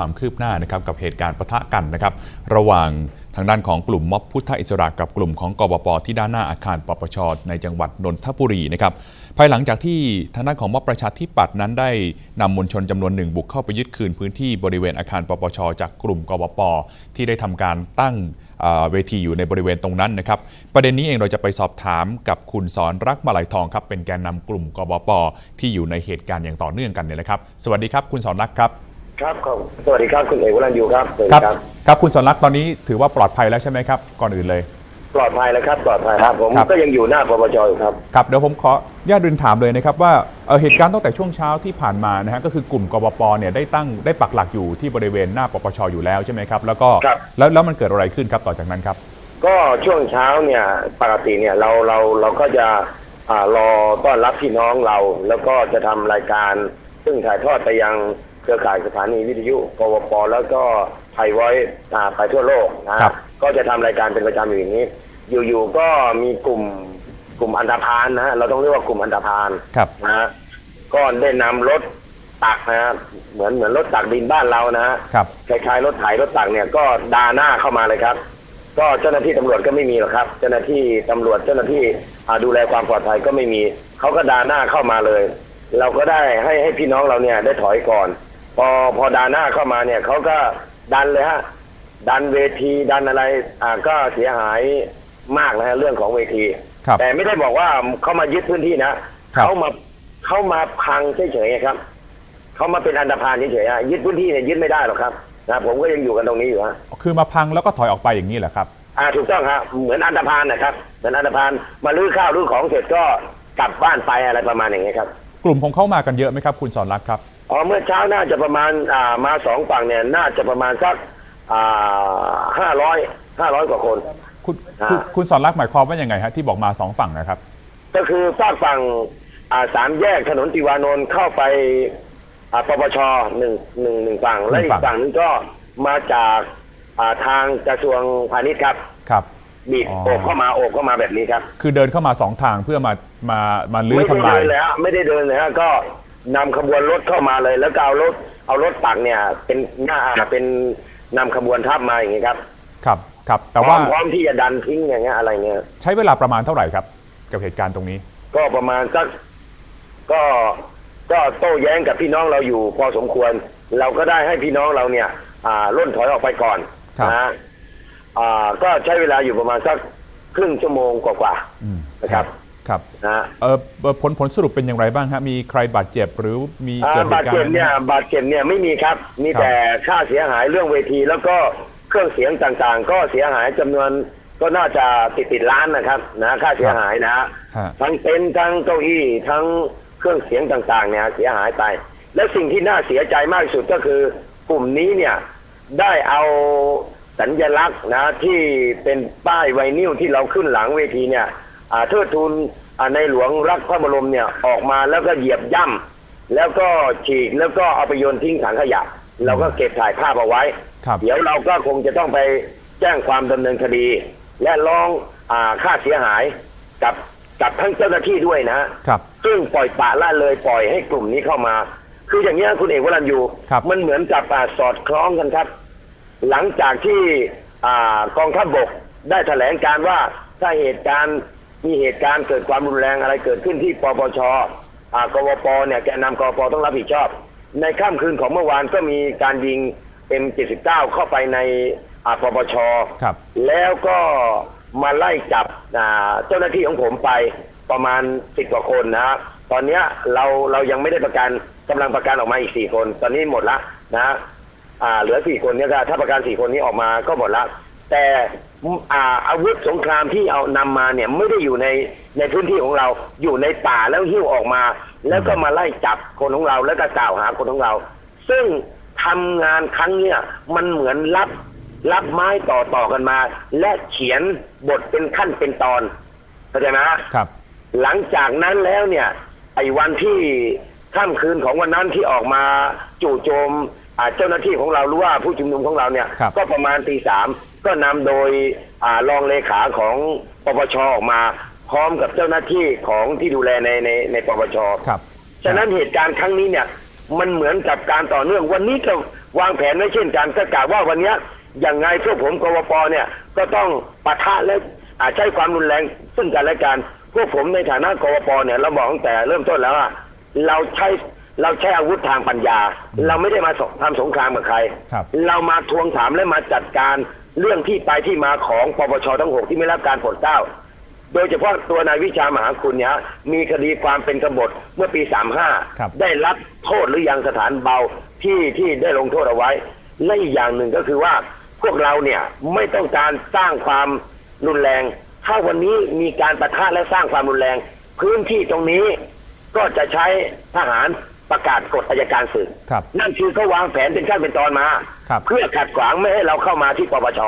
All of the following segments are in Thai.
ความคืบหน้านะครับกับเหตุการณ์ปะทะกันนะครับ ระหว่างทางด้านของกลุ่มม็อบพุทธอิสระกับกลุ่มของกบปที่ด้านหน้าอาคารปปชในจังหวัดนนทบุรีนะครับภายหลังจากที่ทางด้านของม็อบประชาธิปัตย์นั้นได้นำมวลชนจำนวนหนึ่งบุกเข้าไปยึดคืนพื้นที่บริเวณอาคารปปช จากกลุ่มกบปที่ได้ทำการตั้งเวทีอยู่ในบริเวณตรงนั้นนะครับ ประเด็นนี้เองเราจะไปสอบถามกับคุณสอนรักมาลัยทองครับเป็นแกนนำกลุ่มกบปที่อยู่ในเหตุการณ์อย่างต่อเนื่องกันเนี่ยนะครับ สวัสดีครับ คุณสอนรักครับ ครับขอบสวัสดีครับคุณเอกวรันยูครับสวัสคดีรับครับครับคุณสอนรักตอนนี้ถือว่าปลอดภัยแล้วใช่ไหมครับ ก่อนอื่นเลย ปลอดภัยแล้วครับ ปลอดภัยครับผมครับก็ยังอยู่หน้าปปชอยู่ครับครับเดี๋ยวผมขออนุญาตเรียนถามเลยนะครับว่าเอ่อเหตุการณ์ตั้งแต่ช่วงเช้าที่ผ่านมานะฮะก็คือกลุ่มกบปเนี่ยได้ตั้งได้ปักหลักอยู่ที่บริเวณหน้าปปชอยู่แล้วใช่ไหมครับแล้วก็ครับแล้วแล้วมันเกิดอะไรขึ้นครับต่อจากนั้นครับ ก็ช่วงเช้าเนี่ยปกติเนี่ยเราเราเราก็จะอ่ารอต้อนรับพี่น้องเรา แล้วก็จะทำรายการซึ่งถ่ายทอดไปยัง เครือข่ายสถานีวิทยุปวปแล้วก็ไทยไว้อ่าไปทั่วโลกนะครับ ก็จะทำรายการเป็นประจำอยู่อย่างนี้ อยู่ๆก็มีกลุ่มกลุ่มอันดาพานนะฮะเราต้องเรียกว่ากลุ่มอันดาพานครับนะฮะก็ได้นำรถตักนะฮะเหมือนเหมือนรถตักดินบ้านเรานะฮะครับคล้ายๆรถไถรถตักเนี่ยก็ดาหน้าเข้ามาเลยครับ ก็เจ้าหน้าที่ตำรวจก็ไม่มีหรอกครับ เจ้าหน้าที่ตำรวจเจ้าหน้าที่อ่าดูแลความปลอดภัยก็ไม่มีเขาก็ดาหน้าเข้ามาเลย เราก็ได้ให้ให้พี่น้องเราเนี่ยได้ถอยก่อน พอพอดาหน้าเข้ามาเนี่ยเขาก็ดันเลยฮะ ดันเวทีดันอะไร อ่าก็เสียหายมากนะฮะเรื่องของเวที ครับ แต่ไม่ได้บอกว่าเขามายึดพื้นที่นะครับ เขามาเขามาพังเฉยๆครับเขามาเป็นอันดาพานเฉยๆอะยึดพื้นที่เนี่ยยึดไม่ได้หรอกครับนะผมก็ยังอยู่กันตรงนี้อยู่ฮะ คือมาพังแล้วก็ถอยออกไปอย่างนี้เหรอครับ อ่าถูกต้องครับเหมือนอันดาพานนะครับเหมือนอันดาพานมาลื้อข้าวลื้อของเสร็จก็กลับบ้านไปอะไรประมาณอย่างนี้ยครับ กลุ่มของเขามากันเยอะไหมครับ คุณสอนรักครับ อ๋อเมื่อเช้าน่าจะประมาณอ่ามาสองฝั่งเนี่ย น่าจะประมาณสักอ่าห้าร้อยห้าร้อยกว่าคน คุณอ่าคุณคุณสอนรักหมายความว่ายังไงฮะที่บอกมาสองฝั่งนะครับ ก็คือฝากฝั่งอ่าสามแยกถนนติวานนท์เข้าไปอ่าปปชหนึ่งหนึ่งหนึ่งฝั่ง และอีหนึ่งฝั่กงฝั่งนึงก็มาจากอ่าทางกระทรวงพาณิชย์ครับครับ บีบอ๋อ โอบเข้ามาโอบเข้ามาแบบนี้ครับ คือเดินเข้ามาสองทางเพื่อมามามาลื้อไม่ได้ทำลายเดินเลยฮะไม่ได้เดินเลยฮะก็ นำขบวนรถเข้ามาเลย แล้วก็เอารถเอารถตักเนี่ย เป็นหน้าเป็นนำขบวนทัพมาอย่างนี้ครับ ครับครับ แต่พร้ว่าอมพร้อมที่จะดันทิ้งอย่างเงี้ยอะไรเงี้ยใช้เวลาประมาณเท่าไหร่ครับ กับเหตุการณ์ตรงนี้ ก็ประมาณสักก็ก็โต้แย้งกับพี่น้องเราอยู่พอสมควร เราก็ได้ให้พี่น้องเราเนี่ย อ่าล่นถอยออกไปก่อนครับนะฮะอ่าก็ใช้เวลาอยู่ประมาณสักครึ่งชั่วโมงกว่าอืมๆนะครับ ครับนะฮะเออเอ่อผลผลสรุปเป็นอย่างไรบ้างฮะมีใครบาดเจ็บหรือมีอ่าเกิดเหบาดตุการเจ็บณ์เนี่ยบาดเจ็บเนี่ยไม่มีครับ มีครับแต่ค่าเสียหายเรื่องเวที แล้วก็เครื่องเสียงต่างๆ ก็เสียหายจำนวนก็น่าจะติดติดๆล้านนะครับ นะค่าเสียหายนะฮะฮะทั้งเต็นท์ทั้งเก้าอี้ทั้งเครื่องเสียงต่างๆ เนี่ยเสียหายไป และสิ่งที่น่าเสียใจมากที่สุดก็คือกลุ่มนี้เนี่ยได้เอาสัญลักษณ์นะที่เป็นป้ายไวนิลที่เราขึ้นหลังเวทีเนี่ยอ่า เทิดทูนอ่าในหลวงรักพระบรมเนี่ยออกมาแล้วก็เหยียบย่ำแล้วก็ฉีกแล้วก็เอาไปโยนทิ้งถังขยะเราก็เก็บถ่ายภาพเอาไว้ครับเดี๋ยวเราก็คงจะต้องไปแจ้งความดำเนินคดี และร้องอาค่าเสียหายกับกับทั้งเจ้าหน้าที่ด้วยนะครับซึ่งปล่อยปละละเลยปล่อยให้กลุ่มนี้เข้ามา คืออย่างนี้ยคุณเอกวรันยูครับมันเหมือนกับอ่าสอดคล้องกันครับ หลังจากที่อ่ากองทัพบกได้แถลงการว่าถ้าเหตุการณ์ มีเหตุการณ์เกิดความรุนแรงอะไรเกิดขึ้นที่ปปชอ่ากวปเนี่ยแกนนำกวปต้องรับผิดชอบ ในค่ำคืนของเมื่อวานก็มีการยิง M79 เข้าไปในอ่าปปชครับแล้วก็มาไล่จับอ่าเจ้าหน้าที่ของผมไปประมาณสิบกว่าคนนะฮะตอนเนี้ยเราเรายังไม่ได้ประกันกำลังประกันออกมาอีกสี่คน ตอนนี้หมดละนะฮะอ่าเหลือสี่คนเนี่ยก็ถ้าประกันสี่คนนี้ออกมาก็หมดละ แต่อ่าอาวุธสงครามที่เอานำมาเนี่ยไม่ได้อยู่ในในพื้นที่ของเราอยู่ในป่าแล้วหิ้วออกมา แล้วก็มาไล่จับคนของเราแล้วก็กล่าวหาคนของเรา ซึ่งทำงานครั้งเนี้ยมันเหมือนรับรับไม้ต่อต่อกันมา และเขียนบทเป็นขั้นเป็นตอนเข้าใจไหมฮะครับ หลังจากนั้นแล้วเนี่ย ไอ้วันที่ค่ำคืนของวันนั้นที่ออกมาจู่โจมอ่าเจ้าหน้าที่ของเราหรือว่าผู้ชุมนุมของเราเนี่ยครับก็ประมาณตีสาม ก็นำโดยอ่ารองเลขาของปปชออกมา พร้อมกับเจ้าหน้าที่ของที่ดูแลในในในปปชครับ ฉะนั้นเหตุการณ์ครั้งนี้เนี่ย มันเหมือนกับการต่อเนื่อง วันนี้ก็วางแผนไว้เช่นกันก็กล่าวว่าวันเนี้ยอย่างไงพวกผมกวปเนี่ยก็ต้องปะทะและอาใช้ความรุนแรงซึ่งกันและกันพวกผมในฐานะกวปเนี่ยเราบอกตั้งแต่เริ่มต้นแล้วว่าเราใช้เราใช้อาวุธทางปัญญา เราไม่ได้มาสทำสงครามกับใครครับเรามาทวงถามและมาจัดการ เรื่องที่ไปที่มาของปปชทั้งหกที่ไม่รับการโปรดเกล้าโดยเฉพาะตัวนายวิชามหาคุณเนี่ยมีคดีความเป็นกบฏเมื่อปี ครับ 35 ได้รับโทษหรือยังสถานเบาที่ที่ได้ลงโทษเอาไว้ และอีกอย่างหนึ่งก็คือว่าพวกเราเนี่ยไม่ต้องการสร้างความรุนแรง ถ้าวันนี้มีการประทะและสร้างความรุนแรง พื้นที่ตรงนี้ก็จะใช้ทหาร ประกาศกฎอัยการศึกครับ นั่นคือเขาวางแผนเป็นขั้นเป็นตอนมา ครับ เพื่อขัดขวางไม่ให้เราเข้ามาที่ปปช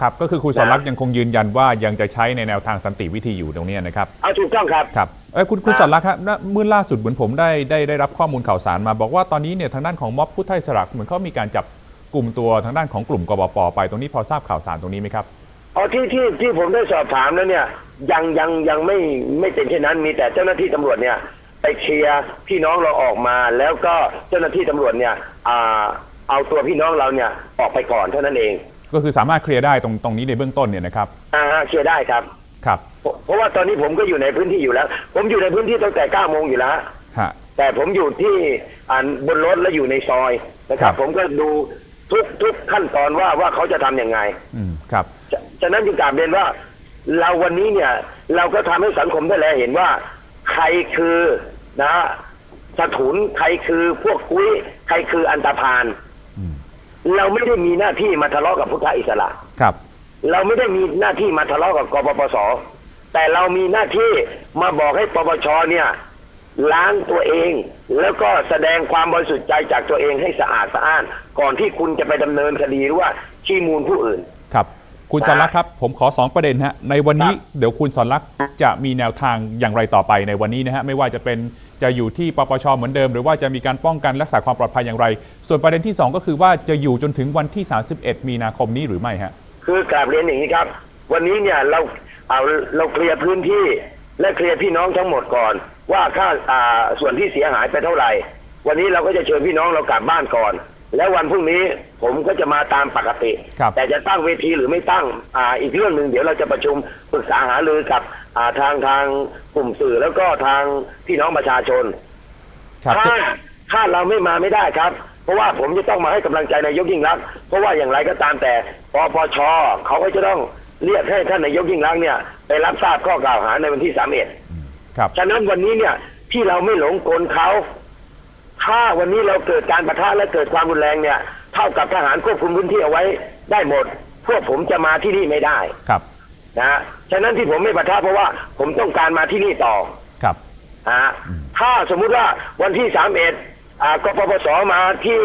ครับ ก็คือคุณสอนรักษ์ยังคงยืนยันว่ายังจะใช้ในแนวทางสันติวิธีอยู่ตรงเนี้ยนะครับ เอาถูกต้องครับ ครับเอ้ยคุณคุณครับสอนรักษ์ครับณเมื่อล่าสุดเหมือนผมได้ได้ได้รับข้อมูลข่าวสารมา บอกว่าตอนนี้เนี่ยทางด้านของม็อบพุทธอิสระเหมือนเขามีการจับกลุ่มตัวทางด้านของกลุ่มกบปไปตรงนี้พอทราบข่าวสารตรงนี้ไหมครับอ๋อที่ที่ที่ผมได้สอบถามแล้วเนี่ยยังยังยังไม่ไม่เป็นเช่นนั้นมีแต่เจ้าหน้าที่ตำรวจเนี่ย ไปเคลียร์พี่น้องเราออกมา แล้วก็เจ้าหน้าที่ตำรวจเนี่ยอ่าเอาตัวพี่น้องเราเนี่ยออกไปก่อนเท่านั้นเองก็คือสามารถเคลียร์ได้ตรงตรงนี้ในเบื้องต้นเนี่ยนะครับอ่าเคลียร์ได้ครับครับ เพราะเพราะว่าตอนนี้ผมก็อยู่ในพื้นที่อยู่แล้ว ผมอยู่ในพื้นที่ตั้งแต่9โมงอยู่แล้วฮะแต่ผมอยู่ที่อ่าบนรถและอยู่ในซอยนะคครัรับบผมก็ดูทุกทุกขั้นตอนว่าว่าเขาจะทำยังไง อืมครับฉะฉะนั้นจึงกลับเรียนว่า เราวันนี้เนี่ย เราก็ทำให้สังคมได้แลเห็นว่า ใครคือ นะสถุนใครคือพวกกุ้ยใครคืออันตพานอืมเราไม่ได้มีหน้าที่มาทะเลาะกับพุทธอิสระครับ เราไม่ได้มีหน้าที่มาทะเลาะกับกปปสแต่เรามีหน้าที่มาบอกให้ปปชเนี่ยล้างตัวเอง แล้วก็แสดงความบริสุทธิ์ใจจากตัวเองให้สะอาดสะอ้าน ก่อนที่คุณจะไปดำเนินคดีหรือว่าชี้มูลผู้อื่นครับคุณสอนรักษ์ครับผมขอสองประเด็นฮะในวันนี้ครับเดี๋ยวคุณสอนรักษ์จะมีแนวทางอย่างไรต่อไปในวันนี้นะฮะไม่ว่าจะเป็น จะอยู่ที่ปปชเหมือนเดิม หรือว่าจะมีการป้องกันรักษาความปลอดภัยอย่างไร ส่วนประเด็นที่สองก็คือว่าจะอยู่จนถึงวันที่ 31 มีนาคมนี้หรือไม่ฮะคือกราบเรียนอย่างนี้ครับ วันนี้เนี่ยเราเอาเราเคลียร์พื้นที่และเคลียร์พี่น้องทั้งหมดก่อน ว่าค่าอ่าส่วนที่เสียหายไปเท่าไหร่ วันนี้เราก็จะเชิญพี่น้องเรากลับบ้านก่อน แล้ววันพรุ่งนี้ผมก็จะมาตามปกติครับแต่จะตั้งเวทีหรือไม่ตั้งอ่าอีกเรื่องหนึ่งเดี๋ยวเราจะประชุมปรึกษาหารือกับ อ่าทางทางกลุ่มสื่อแล้วก็ทางพี่น้องประชาชนครับถ้าถ้าเราไม่มาไม่ได้ครับ เพราะว่าผมจะต้องมาให้กำลังใจนายกยิ่งรักษณ์เพราะว่าอย่างไรก็ตามแต่ปปชเขาก็จะต้องเรียกให้ท่านนายกยิ่งรักษณ์เนี่ยไปรับทราบข้อกล่าวหาในวันที่สามเอ็ดครับฉะนั้นวันนี้เนี่ยที่เราไม่หลงกลเขาถ้าวันนี้เราเกิดการประทะและเกิดความรุนแรงเนี่ย เท่ากับทหารควบคุมพื้นที่เอาไว้ได้หมด พวกผมจะมาที่นี่ไม่ได้ครับ นะฮะฉะนั้นที่ผมไม่ประทะเพราะว่าผมต้องการมาที่นี่ต่อครับ นะฮะถ้าสมมุติว่าวันที่สามเอ็ดกปปสมาที่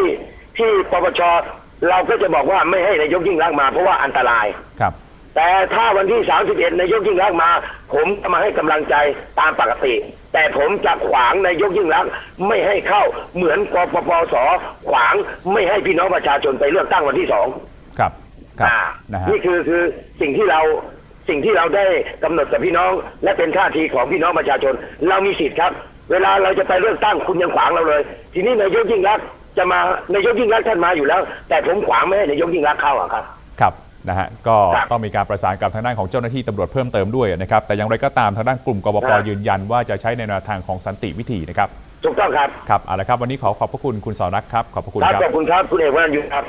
ที่ปปชเราก็จะบอกว่าไม่ให้นายกยิ่งรักษณ์มาเพราะว่าอันตราย ครับ แต่ถ้าวันที่ 31 นายกยิ่งรักษณ์มา ผมจะมาให้กำลังใจตามปกติ แต่ผมจะขวางนายกยิ่งรักษณ์ไม่ให้เข้าเหมือนกปปสขวางไม่ให้พี่น้องประชาชนไปเลือกตั้งวันที่สองครับ ครับ อ่านะฮะ นี่คือคือสิ่งที่เรา สิ่งที่เราได้กำหนดกับพี่น้อง และเป็นท่าทีของพี่น้องประชาชน เรามีสิทธิ์ครับ เวลาเราจะไปเลือกตั้งคุณยังขวางเราเลย ทีนี้นายกยิ่งรักษณ์จะมานายกยิ่งรักษณ์ท่านมาอยู่แล้ว แต่ผมขวางไม่ให้นายกยิ่งรักษณ์เข้าอะครับครับนะฮะก็ครับต้องมีการประสานกับทางด้านของเจ้าหน้าที่ตำรวจเพิ่มเติมด้วยนะครับแต่อย่างไรก็ตามทางด้านกลุ่มกบปครับยืนยันว่าจะใช้ในแนวทางของสันติวิธีนะครับถูกต้องครับครับเอาละครับวันนี้ขอขอบพระคุณคุณสอรักษ์ครับขอบพระคุณครับครับขอบคุณครับคุณเอกวรัญยุทธ์ครับ